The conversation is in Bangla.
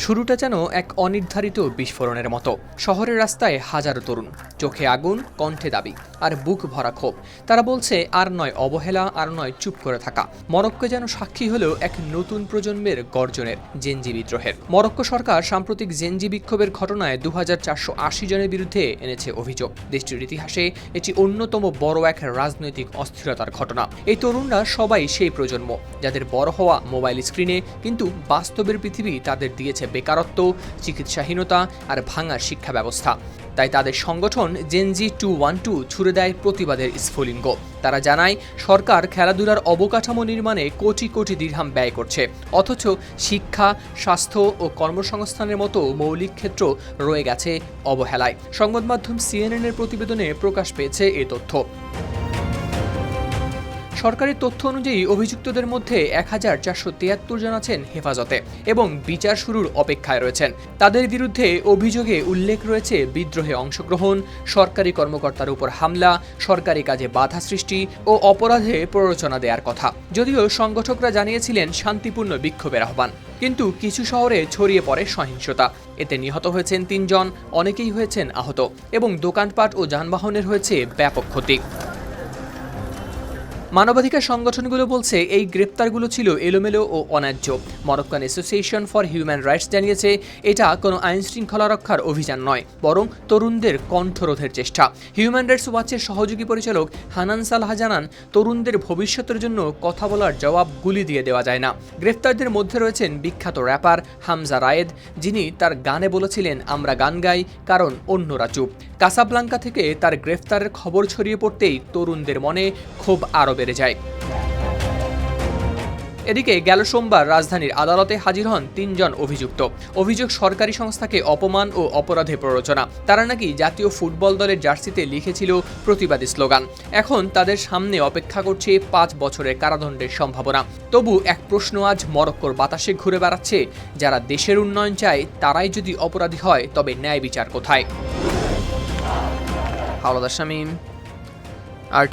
শুরুটা যেন এক অনির্ধারিত বিস্ফোরণের মতো। শহরের রাস্তায় হাজারো তরুণ। চোখে আগুন কণ্ঠে দাবি। আর বুক ভরা ক্ষোভ। তারা বলছে, আর নয় অবহেলা, আর নয় চুপ করে থাকা। মরক্কো যেন সাক্ষী হলেও এক নতুন প্রজন্মের গর্জনের জেনজি বিদ্রোহের। মরক্কো সরকার সাম্প্রতিক জেনজি বিক্ষোভের ঘটনায় দু হাজার চারশো আশি জনের বিরুদ্ধে এনেছে অভিযোগ। দেশটির ইতিহাসে এটি অন্যতম বড় এক রাজনৈতিক অস্থিরতার ঘটনা। এই তরুণরা সবাই সেই প্রজন্ম। যাদের বড় হওয়া মোবাইল স্ক্রিনে, কিন্তু বাস্তবের পৃথিবী তাদের দিয়েছে বেকারত্ব, চিকিৎসাহীনতা আর ভাঙা শিক্ষা ব্যবস্থা তাই তাদের সংগঠন জেনজি টু ওয়ান টু ছুড়ে দেয় প্রতিবাদের স্ফুলিঙ্গ। তারা জানায়, সরকার খেলাধুলার অবকাঠামো নির্মাণে কোটি কোটি দীর্ঘাম ব্যয় করছে। অথচ শিক্ষা, স্বাস্থ্য ও কর্মসংস্থানের মতো মৌলিক ক্ষেত্র রয়ে গেছে অবহেলায়। সংবাদ মাধ্যম সিএনএনের প্রতিবেদনে প্রকাশ পেয়েছে এ তথ্য। সরকারি তথ্য অনুযায়ী অভিযুক্তদের মধ্যে এক হাজার চারশো তিয়াত্তর জন আছেন হেফাজতে এবং বিচার শুরুর অপেক্ষায় রয়েছেন। তাদের বিরুদ্ধে অভিযোগে উল্লেখ রয়েছে বিদ্রোহে অংশগ্রহণ, সরকারি কর্মকর্তার উপর হামলা, সরকারি কাজে বাধা সৃষ্টি ও অপরাধে প্ররোচনা দেওয়ার কথা। যদিও সংগঠকরা জানিয়েছিলেন, শান্তিপূর্ণ বিক্ষোভের আহ্বান। কিন্তু কিছু শহরে ছড়িয়ে পড়ে সহিংসতা। এতে নিহত হয়েছেন তিনজন, অনেকেই হয়েছেন আহত এবং দোকানপাট ও যানবাহনের হয়েছে ব্যাপক ক্ষতি। মানবাধিকার সংগঠনগুলো বলছে, এই গ্রেপ্তারগুলো ছিল এলোমেলো ও অন্যায্য। Moroccan association for human rights জানিয়েছে, এটা কোনো আইন শৃঙ্খলা রক্ষার অভিযান নয়, বরং তরুণদের কণ্ঠরোধের চেষ্টা। হিউম্যান রাইটস ওয়াচের সহযোগী পরিচালক হানান সালহা জানান, তরুণদের ভবিষ্যতের জন্য কথা বলার জবাব গুলি দিয়ে দেওয়া যায় না। গ্রেপ্তারদের মধ্যে রয়েছেন বিখ্যাত র্যাপার হামজা রায়েদ, যিনি তার গানে বলেছিলেন, আমরা গান গাই, কারণ অন্যরা চুপ। কাসাবলাঙ্কা থেকে তার গ্রেফতারের খবর ছড়িয়ে পড়তেই তরুণদের মনে ক্ষোভ আরও বেড়ে যায়। এদিকে গেল সোমবার রাজধানীর আদালতে হাজির হন তিনজন অভিযুক্ত। অভিযোগ সরকারি সংস্থাকে অপমান ও অপরাধে প্ররোচনা। তারা নাকি জাতীয় ফুটবল দলের জার্সিতে লিখেছিল প্রতিবাদী স্লোগান। এখন তাদের সামনে অপেক্ষা করছে পাঁচ বছরের কারাদণ্ডের সম্ভাবনা। তবু এক প্রশ্ন আজ মরক্কোর বাতাসে ঘুরে বেড়াচ্ছে। যারা দেশের উন্নয়ন চায়, তারাই যদি অপরাধী হয়, তবে ন্যায় বিচার কোথায়? হাওলাদার শামীম, আর